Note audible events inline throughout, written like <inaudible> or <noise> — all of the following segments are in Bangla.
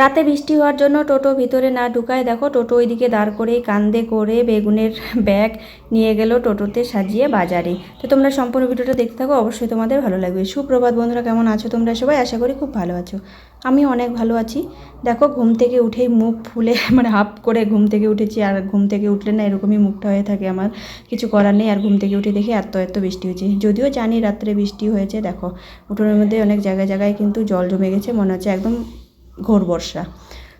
রাতে বৃষ্টি হওয়ার জন্য টোটো ভিতরে না ঢুকায় দেখো, টোটো ওইদিকে দাঁড় করে কান্দে করে বেগুনের ব্যাগ নিয়ে গেল টোটোতে সাজিয়ে বাজারে। তো তোমরা সম্পূর্ণ ভিডিওটা দেখতে থাকো, অবশ্যই তোমাদের ভালো লাগবে। সুপ্রভাত বন্ধুরা, কেমন আছো তোমরা সবাই? আশা করি খুব ভালো আছো। আমি অনেক ভালো আছি। দেখো, ঘুম থেকে উঠেই মুখ ফুলে মানে হাফ করে ঘুম থেকে উঠেছি, আর ঘুম থেকে উঠলে না এরকমই মুখটা হয়ে থাকে আমার। কিছু করার নেই, আর ঘুম থেকে উঠে দেখি এত এত বৃষ্টি হয়েছে। যদিও জানি রাত্রে বৃষ্টি হয়েছে, দেখো উঠোনের মধ্যে অনেক জায়গায় জায়গায় কিন্তু জল জমে গেছে, মনে হচ্ছে একদম ঘোর বর্ষা।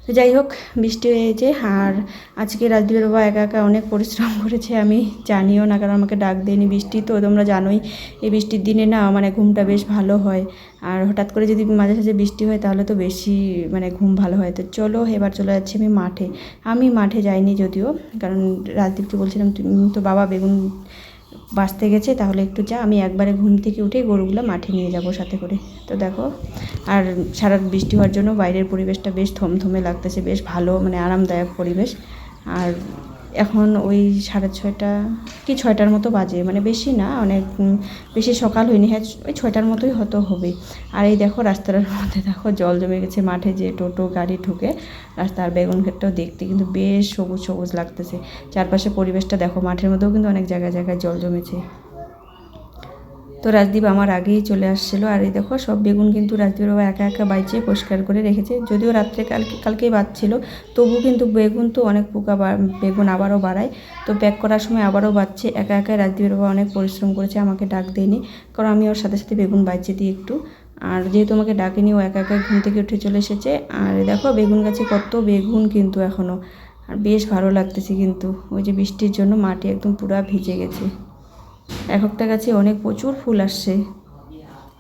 তো যাই হোক, বৃষ্টি হয়েছে আর আজকে রাজদীপের বাবা একা একা অনেক পরিশ্রম <laughs> করেছে, আমি জানিও না কারণ আমাকে ডাক দেয়নি বৃষ্টি তো, তোমরা জানোই এই বৃষ্টির দিনে না মানে ঘুমটা বেশ ভালো হয়। আর হঠাৎ করে যদি মাঝে সাঝে বৃষ্টি হয় তাহলে তো বেশি মানে ঘুম ভালো হয়। তো চলো, এবার চলে যাচ্ছি আমি মাঠে। আমি মাঠে যাইনি যদিও, কারণ রাজদীপকে বলছিলাম, তুমি তো বাবা, বেগুন বাঁচতে গেছে, তাহলে একটু যা, আমি একবারে ঘুম থেকে উঠে গরুগুলো মাঠে নিয়ে যাব সাথে করে। তো দেখো, আর সারা বৃষ্টি হওয়ার জন্য বাইরের পরিবেশটা বেশ থমথমে লাগতেছে, বেশ ভালো মানে আরামদায়ক পরিবেশ। আর এখন ওই সাড়ে ছয়টা কি ছয়টার মতো বাজে মানে বেশি না, অনেক বেশি সকাল হয়নি হ্যাঁ ওই ছয়টার মতোই হয়তো হবে। আর এই দেখো রাস্তার <laughs> মধ্যে দেখো জল জমে গেছে মাঠে যে টোটো, গাড়ি ঢুকে, রাস্তার বেগুন ক্ষেতটাও দেখতে কিন্তু বেশ সবুজ সবুজ লাগতেছে। চারপাশে পরিবেশটা দেখো, মাঠের মধ্যেও কিন্তু অনেক জায়গায় জায়গায় জল জমেছে। তো রাজদীপ আমার আগেই চলে আসছিল। আর এই দেখো, সব বেগুন কিন্তু রাজদীপের বাবা একা একা বাইচে পরিষ্কার করে রেখেছে। যদিও রাত্রে কালকে, কালকেই বাঁচছিল তবু কিন্তু বেগুন তো অনেক পোকা বেগুন আবারও বাড়ায়। তো প্যাক করার সময় আবারও বাঁচছে। একা একা রাজদীপের বাবা অনেক পরিশ্রম করেছে, আমাকে ডাক দেয়নি। কারণ আমি ওর সাথে সাথে বেগুন বাইচে দিই একটু। আর যেহেতু আমাকে ডাকেনি, ও একা একা ঘুম থেকে উঠে চলে এসেছে। আর দেখো, বেগুন গাছে কত বেগুন কিন্তু এখনও আর বেশ ভালো লাগতেছে কিন্তু, ওই যে বৃষ্টির জন্য মাটি একদম পুরা ভিজে গেছে। এক একটা গাছে, অনেক প্রচুর ফুল আসছে।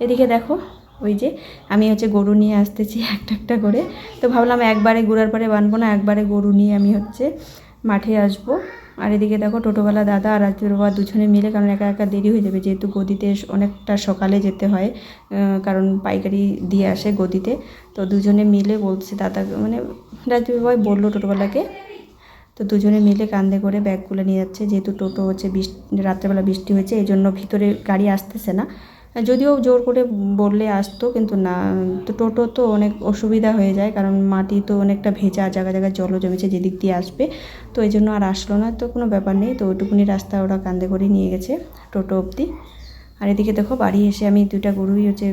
এদিকে দেখো, ওই যে আমি হচ্ছে গরু নিয়ে আসতেছি <laughs> একটা একটা করে। তো ভাবলাম একবারে গুড়ার পরে বানবো না, একবারে গরু নিয়ে আমি হচ্ছে মাঠে আসব। আর এদিকে দেখো, টোটোওয়ালা দাদা আর রাজুর বাবা দুজনে মিলে, কারণ একা একা দেরি হয়ে যাবে, যেহেতু গদিতে অনেকটা সকালে যেতে হয় কারণ পাইকারি দিয়ে আসে গদিতে। তো দুজনে মিলে বলছে দাদা মানে রাজুর বাবাই বলল টোটোওয়ালাকে তো দুজনে মিলে কান্দে করে ব্যাগগুলো নিয়ে যাচ্ছে। যেহেতু টোটো হচ্ছে বৃষ্টি রাত্রেবেলা বৃষ্টি হয়েছে এই জন্য ভিতরে গাড়ি আসতেছে না। যদিও জোর করে বললে আসতো, কিন্তু না। তো টোটো তো অনেক অসুবিধা হয়ে যায়, কারণ মাটি তো অনেকটা ভেজা, জায়গা জায়গায় জলও জমেছে যেদিক দিয়ে আসবে। তো এই জন্য আর আসলো না, তো কোনো ব্যাপার নেই। তো ওইটুকুনি রাস্তা ওরা কান্দে করে নিয়ে গেছে টোটো অবধি। আর এদিকে দেখো, বাড়ি এসে আমি দুইটা গরুই হচ্ছে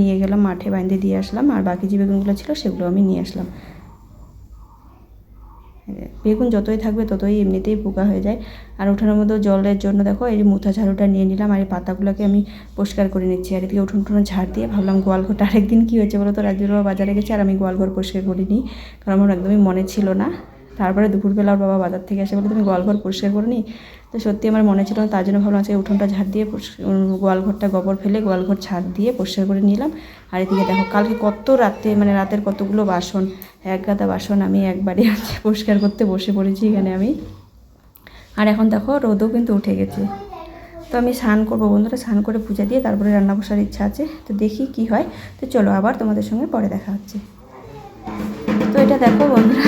নিয়ে গেলাম, মাঠে বাইন্দে দিয়ে আসলাম। আর বাকি যে বেগুনগুলো ছিল সেগুলো আমি নিয়ে আসলাম। বেগুন যতই থাকবে ততই এমনিতেই পোকা হয়ে যায়। আর উঠানোর মধ্যেও জলের জন্য দেখো, এই যে মুথা ঝাড়ুটা নিয়ে নিলাম আর এই পাতাগুলোকে আমি পরিষ্কার করে নিচ্ছি। আর এদিকে উঠোন টুঠোন ঝাড় দিয়ে ভাবলাম গোয়ালঘরটা আরেকদিন কী হয়েছে বলো তো? রাজুর বাবা বাজারে গেছে আর আমি গোয়ালঘর পরিষ্কার করিনি, কারণ আমার একদমই মনে ছিল না। তারপরে দুপুরবেলা ওর বাবা বাজার থেকে এসে বলে, তুমি গোয়ালঘর পরিষ্কার করিনি? তো সত্যি আমার মনে ছিল না, তার জন্য ভাবলাম আজকে উঠোনটা ঝাড় দিয়ে গোয়ালঘরটা গোবর ফেলে গোয়ালঘর ঝাড় দিয়ে পরিষ্কার করে নিলাম। আর এদিকে দেখো, কালকে কত রাতে মানে রাতের কতগুলো বাসন, এক গাদা বাসন আমি একবারে <laughs> হচ্ছে পরিষ্কার করতে বসে পড়েছি এখানে আমি। আর এখন দেখো, রোদও কিন্তু উঠে গেছে। তো আমি স্নান করব বন্ধুরা, স্নান করে পূজা দিয়ে তারপরে রান্না বসার ইচ্ছা আছে, তো দেখি কি হয়। তো চলো আবার তোমাদের সঙ্গে পরে দেখা হচ্ছে। তো এটা দেখো বন্ধুরা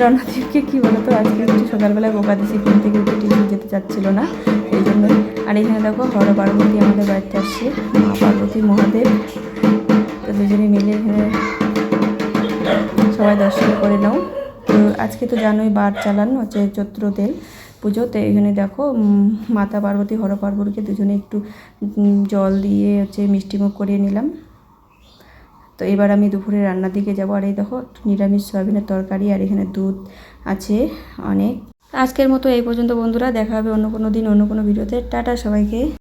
রণদীপকে কী বলো তো আজকে একটু সকালবেলায় বোকা দিছি ঘুম থেকে উঠে টিউশন যেতে চাচ্ছিল না এই জন্য। আর এখানে দেখো হর পার্বতী আমাদের বাড়িতে আসছে, মা পার্বতী, মহাদেব। তো দুজনে মিলে এখানে সবাই দর্শন করে নাও। তো আজকে তো জানোই বার চালান, হচ্ছে চৈত্র তেল পুজো। তো এখানে দেখো মাতা পার্বতী, হর পার্বতীকে দুজনে একটু জল দিয়ে হচ্ছে মিষ্টিমুখ করিয়ে নিলাম। তো এবার আমি দুপুরে রান্নার দিকে যাব। আর এই দেখো, নিরামিষ সয়াবিনের তরকারি আর এখানে দুধ আছে অনেক। আজকের মতো এই পর্যন্ত বন্ধুরা, দেখা হবে অন্য কোনো দিন, অন্য কোনো ভিডিওতে। টাটা সবাইকে।